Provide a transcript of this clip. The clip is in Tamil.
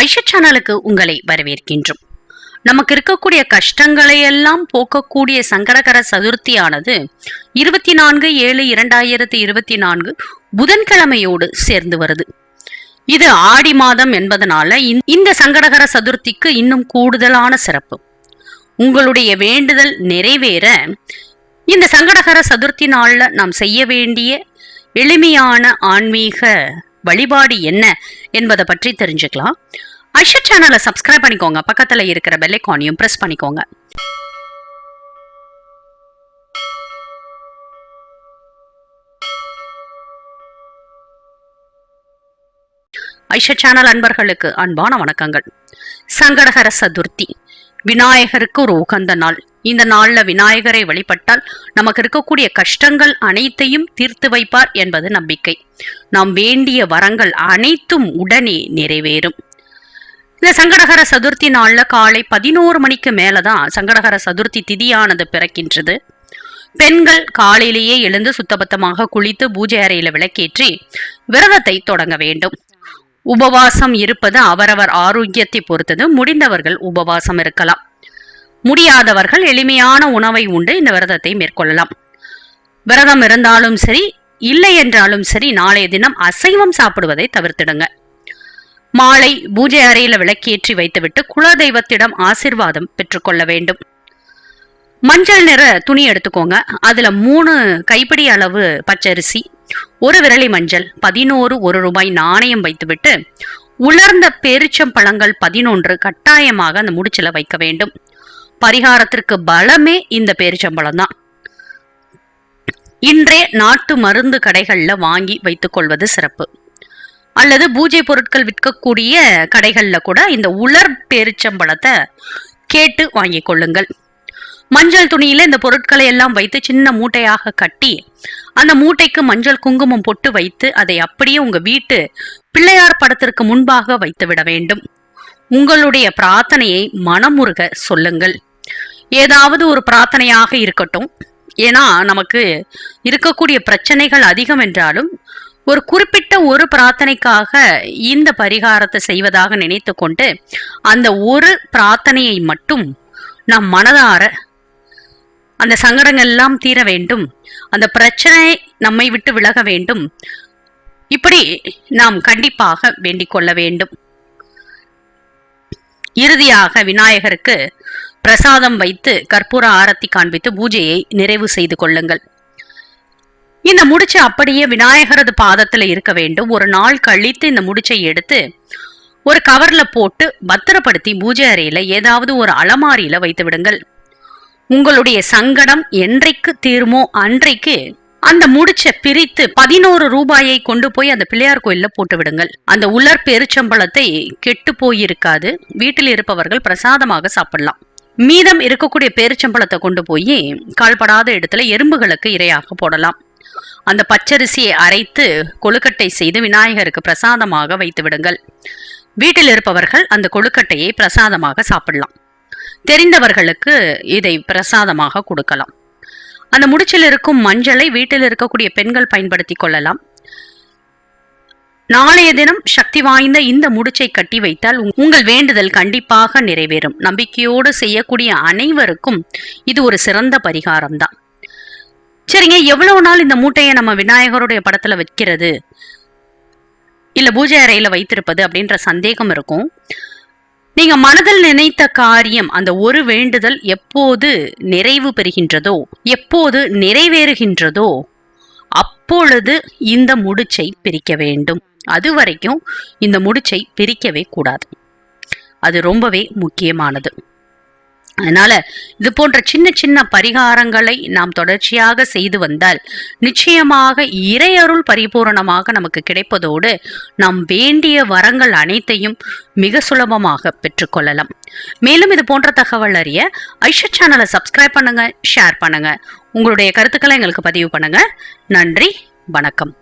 ஐஷா சேனலுக்கு உங்களை வரவேற்கின்றோம். நமக்கு இருக்கக்கூடிய கஷ்டங்களை எல்லாம் போக்கக்கூடிய சங்கடகர சதுர்த்தியானது இருபத்தி நான்கு ஏழு இரண்டாயிரத்தி இருபத்தி நான்கு புதன்கிழமையோடு சேர்ந்து வருது. இது ஆடி மாதம் என்பதனால இந்த- இந்த சங்கடகர சதுர்த்திக்கு இன்னும் கூடுதலான சிறப்பு. உங்களுடைய வேண்டுதல் நிறைவேற இந்த சங்கடகர சதுர்த்தி நாளில் நாம் செய்ய வேண்டிய எளிமையான ஆன்மீக வழிபாடு என்ன என்பதை பற்றி தெரிஞ்சுக்கலாம். ஐஷா சேனலை சப்ஸ்கிரைப் பண்ணிக்கோங்க. பக்கத்துல இருக்கிற பெல்லைக்கானையும் ப்ரெஸ் பண்ணிக்கோங்க. ஐஷா சேனல் அன்பர்களுக்கு அன்பான வணக்கங்கள். சங்கடகர சதுர்த்தி. விநாயகருக்கு ஒரு உகந்த நாள். இந்த நாள்ல விநாயகரை வழிபட்டால் நமக்கு இருக்கக்கூடிய கஷ்டங்கள் அனைத்தையும் தீர்த்து வைப்பார் என்பது நம்பிக்கை. நாம் வேண்டிய வரங்கள் அனைத்தும் உடனே நிறைவேறும். இந்த சங்கடகர சதுர்த்தி நாள்ல காலை பதினோரு மணிக்கு மேலதான் சங்கடகர சதுர்த்தி திதியானது பிறக்கின்றது. பெண்கள் காலையிலேயே எழுந்து சுத்தபத்தமாக குளித்து பூஜை அறையில விளக்கேற்றி விரதத்தை தொடங்க வேண்டும். உபவாசம் இருப்பது அவரவர் ஆரோக்கியத்தை பொறுத்தது முடிந்தவர்கள் உபவாசம் இருக்கலாம். முடியாதவர்கள் எளிமையான உணவை உண்டு. இந்த விரதத்தை மேற்கொள்ளலாம். விரதம் இருந்தாலும் சரி இல்லை என்றாலும் சரி நாளைய தினம் அசைவம் சாப்பிடுவதை தவிர்த்திடுங்க. மாலை பூஜை அறையில விளக்கேற்றி வைத்துவிட்டு குலதெய்வத்திடம் ஆசிர்வாதம் பெற்றுக்கொள்ள வேண்டும். மஞ்சள் நிற துணி எடுத்துக்கோங்க. அதுல மூணு கைப்பிடி அளவு பச்சரிசி ஒரு விரலி மஞ்சள் பதினோரு ஒரு ரூபாய் நாணயம் வைத்துவிட்டு உலர்ந்த பேரிச்சம் பழங்கள் பதினொன்று கட்டாயமாக அந்த முடிச்சில வைக்க வேண்டும். பரிகாரத்திற்கு பலமே இந்த பேரிச்சம்பழம் தான். இன்றே நாட்டு மருந்து கடைகள்ல வாங்கி வைத்துக் கொள்வது சிறப்பு. அல்லது பூஜை பொருட்கள் விற்கக்கூடிய கடைகள்ல கூட இந்த உலர் பேரிச்சம்பழத்தை கேட்டு வாங்கிக் கொள்ளுங்கள். மஞ்சள் துணியில இந்த பொருட்களை எல்லாம் வைத்து சின்ன மூட்டையாக கட்டி அந்த மூட்டைக்கு மஞ்சள் குங்குமம் பொட்டு வைத்து அதை அப்படியே உங்க வீட்டு பிள்ளையார் படத்திற்கு முன்பாக வைத்து விட வேண்டும். உங்களுடைய பிரார்த்தனையை மனமுருக சொல்லுங்கள். ஏதாவது ஒரு பிரார்த்தனையாக இருக்கட்டும். ஏன்னா நமக்கு இருக்கக்கூடிய பிரச்சனைகள் அதிகம் என்றாலும் ஒரு குறிப்பிட்ட ஒரு பிரார்த்தனைக்காக இந்த பரிகாரத்தை செய்வதாக நினைத்து கொண்டு அந்த ஒரு பிரார்த்தனையை மட்டும் நம் மனதார அந்த சங்கடங்கள் எல்லாம் தீர வேண்டும். அந்த பிரச்சனை நம்மை விட்டு விலக வேண்டும். இப்படி நாம் கண்டிப்பாக வேண்டிக் கொள்ள வேண்டும். இறுதியாக விநாயகருக்கு பிரசாதம் வைத்து கற்பூர ஆரத்தி காண்பித்து பூஜையை நிறைவு செய்து கொள்ளுங்கள். இந்த முடிச்சு அப்படியே விநாயகரது பாதத்துல இருக்க வேண்டும். ஒரு நாள் கழித்து இந்த முடிச்சை எடுத்து ஒரு கவர்ல போட்டு பத்திரப்படுத்தி பூஜை அறையில ஏதாவது ஒரு அலமாரியில வைத்து விடுங்கள். உங்களுடைய சங்கடம் என்றைக்கு தீருமோ அன்றைக்கு அந்த முடிச்ச பிரித்து பதினோரு ரூபாயை கொண்டு போய் அந்த பிள்ளையார் கோயில்ல போட்டு விடுங்கள். அந்த உலர் பெருச்சம்பழத்தை கெட்டு போயிருக்காது. வீட்டில் இருப்பவர்கள் பிரசாதமாக சாப்பிடலாம். மீதம் இருக்கக்கூடிய பேரிச்சம்பழத்தை கொண்டு போய் கால்படாத இடத்துல எறும்புகளுக்கு இரையாக போடலாம். அந்த பச்சரிசியை அரைத்து கொழுக்கட்டை செய்து விநாயகருக்கு பிரசாதமாக வைத்து விடுங்கள். வீட்டில் இருப்பவர்கள் அந்த கொழுக்கட்டையை பிரசாதமாக சாப்பிடலாம். தெரிந்தவர்களுக்கு இதை பிரசாதமாக கொடுக்கலாம். அந்த முடிச்சில் இருக்கும் மஞ்சளை வீட்டில் இருக்கக்கூடிய பெண்கள் பயன்படுத்தி கொள்ளலாம். நாளைய தினம் சக்தி வாய்ந்த இந்த முடிச்சை கட்டி வைத்தால் உங்கள் வேண்டுதல் கண்டிப்பாக நிறைவேறும். நம்பிக்கையோடு செய்யக்கூடிய அனைவருக்கும் இது ஒரு சிறந்த பரிகாரம் தான் சரிங்க எவ்வளவு நாள் இந்த மூட்டையை நம்ம விநாயகருடைய படத்துல வைக்கிறது? இல்ல பூஜை அறையில வைத்திருப்பது அப்படின்ற சந்தேகம் இருக்கும். நீங்க மனதில் நினைத்த காரியம் அந்த ஒரு வேண்டுதல் எப்போது நிறைவு பெறுகின்றதோ எப்போது நிறைவேறுகின்றதோ அப்பொழுது இந்த முடிச்சை பிரிக்க வேண்டும். அது வரைக்கும் இந்த முடிச்சை பிரிக்கவே கூடாது. அது ரொம்பவே முக்கியமானது. அதனால இது போன்ற சின்ன சின்ன பரிகாரங்களை நாம் தொடர்ச்சியாக செய்து வந்தால் நிச்சயமாக இறையருள் பரிபூரணமாக நமக்கு கிடைப்பதோடு நாம் வேண்டிய வரங்கள் அனைத்தையும் மிக சுலபமாக பெற்றுக்கொள்ளலாம் மேலும் இது போன்ற தகவல் அறிய ஐஷா சேனலை சப்ஸ்கிரைப் பண்ணுங்க ஷேர் பண்ணுங்க. உங்களுடைய கருத்துக்களை எங்களுக்கு பதிவு பண்ணுங்க. நன்றி வணக்கம்.